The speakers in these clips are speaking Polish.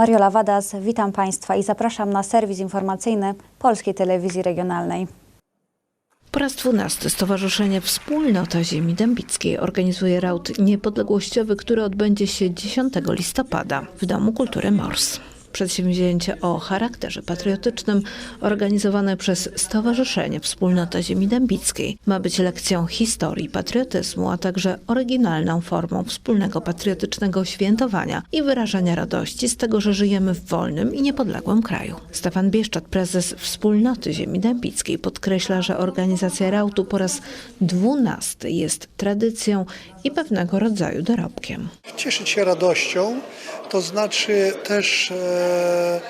Mariola Wadas, witam Państwa i zapraszam na serwis informacyjny Polskiej Telewizji Regionalnej. Po raz dwunasty Stowarzyszenie Wspólnota Ziemi Dębickiej organizuje raut niepodległościowy, który odbędzie się 10 listopada w Domu Kultury Mors. Przedsięwzięcie o charakterze patriotycznym organizowane przez Stowarzyszenie Wspólnota Ziemi Dębickiej ma być lekcją historii patriotyzmu, a także oryginalną formą wspólnego patriotycznego świętowania i wyrażania radości z tego, że żyjemy w wolnym i niepodległym kraju. Stefan Bieszczat, prezes Wspólnoty Ziemi Dębickiej, podkreśla, że organizacja rautu po raz dwunasty jest tradycją i pewnego rodzaju dorobkiem. Cieszyć się radością, to znaczy też e,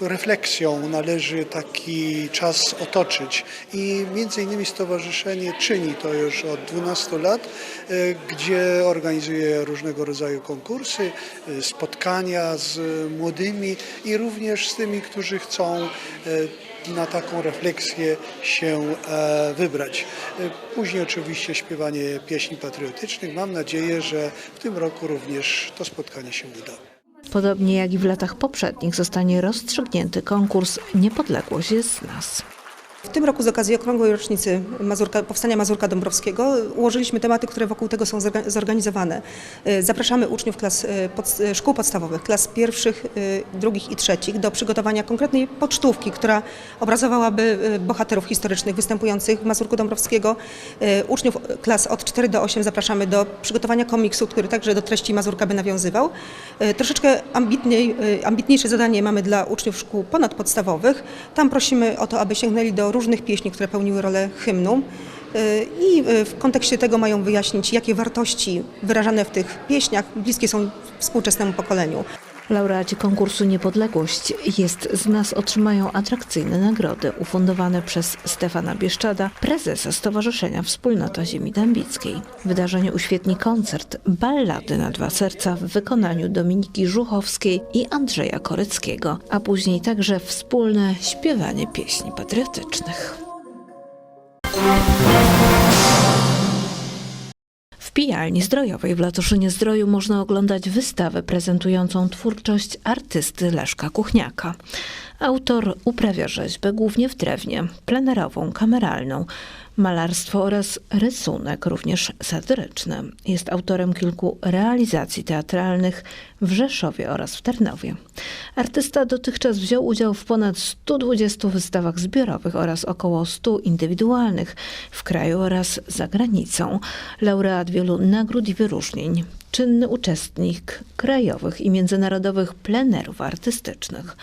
refleksją należy taki czas otoczyć. I między innymi stowarzyszenie czyni to już od 12 lat, e, gdzie organizuje różnego rodzaju konkursy, e, spotkania z młodymi i również z tymi, którzy chcą na taką refleksję się e, wybrać. Później oczywiście śpiewanie pieśni patriotycznych. Mam nadzieję, że w tym roku również to spotkanie się uda. Podobnie jak i w latach poprzednich zostanie rozstrzygnięty konkurs Niepodległość jest z nas. W tym roku z okazji okrągłej rocznicy Mazurka, powstania Mazurka Dąbrowskiego ułożyliśmy tematy, które wokół tego są zorga- zorganizowane. Y, Zapraszamy uczniów klas, y, pod, y, szkół podstawowych, klas pierwszych, drugich i trzecich do przygotowania konkretnej pocztówki, która obrazowałaby bohaterów historycznych występujących w Mazurku Dąbrowskiego. Uczniów klas od 4 do 8 zapraszamy do przygotowania komiksu, który także do treści Mazurka by nawiązywał. Troszeczkę ambitniej, ambitniejsze zadanie mamy dla uczniów szkół ponadpodstawowych. Tam prosimy o to, aby sięgnęli do różnych pieśni, które pełniły rolę hymnu. Y, I w kontekście tego mają wyjaśnić, jakie wartości wyrażane w tych pieśniach bliskie są współczesnemu pokoleniu. Laureaci konkursu Niepodległość jest z nas otrzymają atrakcyjne nagrody ufundowane przez Stefana Bieszczada, prezesa Stowarzyszenia Wspólnota Ziemi Dębickiej. Wydarzenie uświetni koncert Ballady na dwa serca w wykonaniu Dominiki Żuchowskiej i Andrzeja Koryckiego, a później także wspólne śpiewanie pieśni patriotycznych. Pijalni zdrojowej w Latoszynie Zdroju można oglądać wystawę prezentującą twórczość artysty Leszka Kuchniaka. Autor uprawia rzeźbę głównie w drewnie, plenerową, kameralną, malarstwo oraz rysunek, również satyryczny. Jest autorem kilku realizacji teatralnych w Rzeszowie oraz w Tarnowie. Artysta dotychczas wziął udział w ponad 120 wystawach zbiorowych oraz około 100 indywidualnych w kraju oraz za granicą. Laureat wielu nagród i wyróżnień. Czynny uczestnik krajowych i międzynarodowych plenerów artystycznych.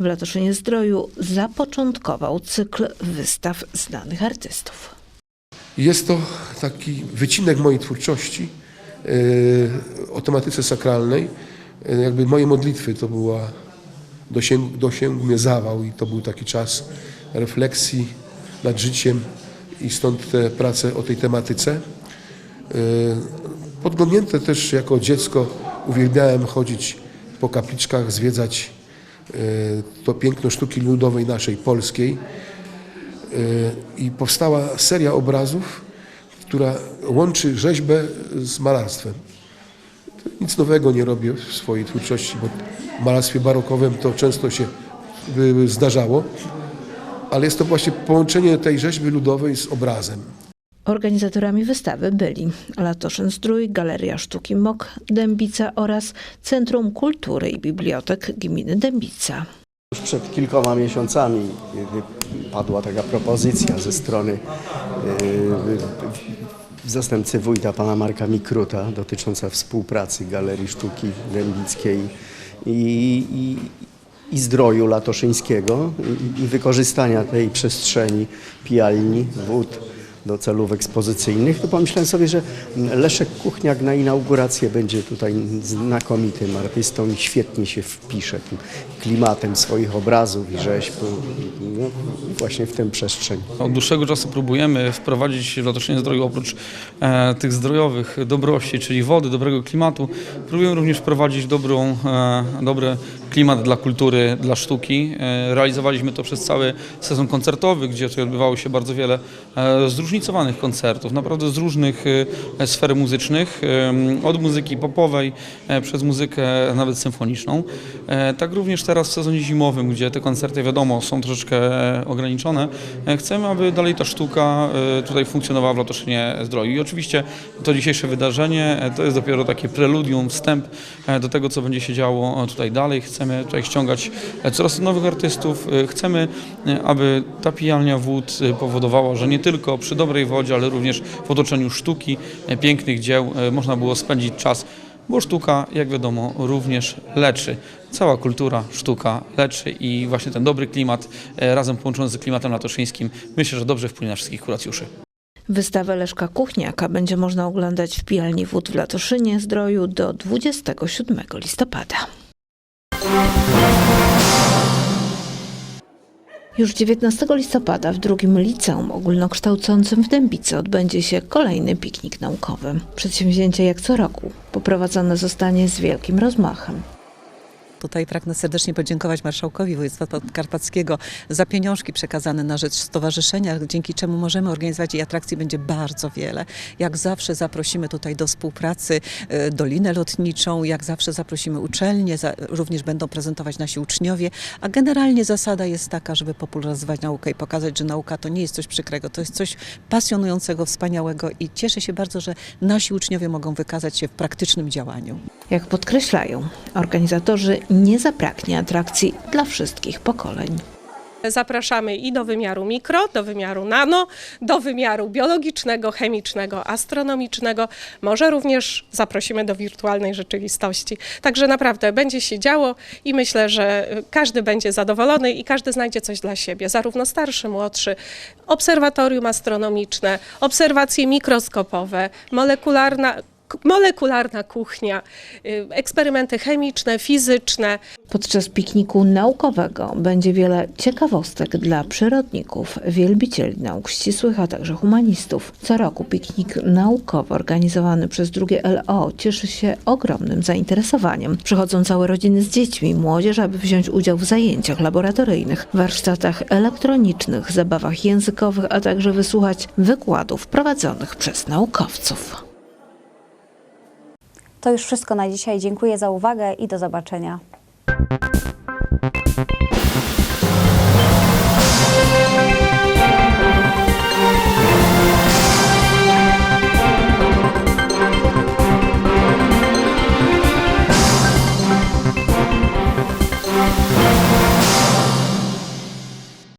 W Latoszynie Zdroju zapoczątkował cykl wystaw znanych artystów. Jest to taki wycinek mojej twórczości yy, o tematyce sakralnej. Yy, Jakby moje modlitwy to była, dosięg, dosięgł mnie zawał i to był taki czas refleksji nad życiem i stąd te prace o tej tematyce. Podglądnięte też jako dziecko uwielbiałem chodzić po kapliczkach, zwiedzać yy, to piękno sztuki ludowej naszej polskiej i powstała seria obrazów, która łączy rzeźbę z malarstwem. Nic nowego nie robię w swojej twórczości, bo w malarstwie barokowym to często się zdarzało, ale jest to właśnie połączenie tej rzeźby ludowej z obrazem. Organizatorami wystawy byli Latoszyn Zdrój, Galeria Sztuki MOK Dębica oraz Centrum Kultury i Bibliotek Gminy Dębica. Już przed kilkoma miesiącami kiedy padła taka propozycja ze strony yy, zastępcy wójta pana Marka Mikruta dotycząca współpracy Galerii Sztuki Dębickiej i, i, i zdroju latoszyńskiego i, i wykorzystania tej przestrzeni pijalni, wód do celów ekspozycyjnych, to pomyślałem sobie, że Leszek Kuchniak na inaugurację będzie tutaj znakomitym artystą i świetnie się wpisze tym klimatem swoich obrazów i rzeźb no, właśnie w tę przestrzeń. Od dłuższego czasu próbujemy wprowadzić w Latoszynie Zdroju oprócz e, tych zdrojowych dobrości, czyli wody, dobrego klimatu, próbujemy również wprowadzić dobrą, e, dobry klimat dla kultury, dla sztuki. E, realizowaliśmy to przez cały sezon koncertowy, gdzie odbywało się bardzo wiele e, zróżnicowanych koncertów, naprawdę z różnych e, sfer muzycznych, od muzyki popowej e, przez muzykę nawet symfoniczną. E, Tak również teraz w sezonie zimowym, gdzie te koncerty wiadomo są troszeczkę ograniczone, chcemy, aby dalej ta sztuka tutaj funkcjonowała w Latoszynie Zdroju. I oczywiście to dzisiejsze wydarzenie to jest dopiero takie preludium, wstęp do tego, co będzie się działo tutaj dalej. Chcemy tutaj ściągać coraz nowych artystów. Chcemy, aby ta pijalnia wód powodowała, że nie tylko przy dobrej wodzie, ale również w otoczeniu sztuki, e, pięknych dzieł e, można było spędzić czas, bo sztuka, jak wiadomo, również leczy. Cała kultura, sztuka leczy i właśnie ten dobry klimat e, razem połączony z klimatem latoszyńskim myślę, że dobrze wpłynie na wszystkich kuracjuszy. Wystawę Leszka Kuchniaka będzie można oglądać w Pijalni Wód w Latoszynie Zdroju do 27 listopada. Już 19 listopada w drugim liceum ogólnokształcącym w Dębicy odbędzie się kolejny piknik naukowy. Przedsięwzięcie jak co roku poprowadzone zostanie z wielkim rozmachem. Tutaj pragnę serdecznie podziękować marszałkowi województwa podkarpackiego za pieniążki przekazane na rzecz stowarzyszenia, dzięki czemu możemy organizować i atrakcji będzie bardzo wiele. Jak zawsze zaprosimy tutaj do współpracy e, Dolinę Lotniczą, jak zawsze zaprosimy uczelnie, również będą prezentować nasi uczniowie, a generalnie zasada jest taka, żeby popularyzować naukę i pokazać, że nauka to nie jest coś przykrego, to jest coś pasjonującego, wspaniałego i cieszę się bardzo, że nasi uczniowie mogą wykazać się w praktycznym działaniu. Jak podkreślają organizatorzy, nie zabraknie atrakcji dla wszystkich pokoleń. Zapraszamy i do wymiaru mikro, do wymiaru nano, do wymiaru biologicznego, chemicznego, astronomicznego. Może również zaprosimy do wirtualnej rzeczywistości. Także naprawdę będzie się działo i myślę, że każdy będzie zadowolony i każdy znajdzie coś dla siebie, zarówno starszy, młodszy. Obserwatorium astronomiczne, obserwacje mikroskopowe, molekularna molekularna kuchnia, y, eksperymenty chemiczne, fizyczne, Podczas pikniku naukowego będzie wiele ciekawostek dla przyrodników, wielbicieli nauk ścisłych, a także humanistów. Co roku piknik naukowy organizowany przez drugie LO cieszy się ogromnym zainteresowaniem. Przychodzą całe rodziny z dziećmi, młodzież, aby wziąć udział w zajęciach laboratoryjnych, warsztatach elektronicznych, zabawach językowych, a także wysłuchać wykładów prowadzonych przez naukowców. To już wszystko na dzisiaj. Dziękuję za uwagę i do zobaczenia.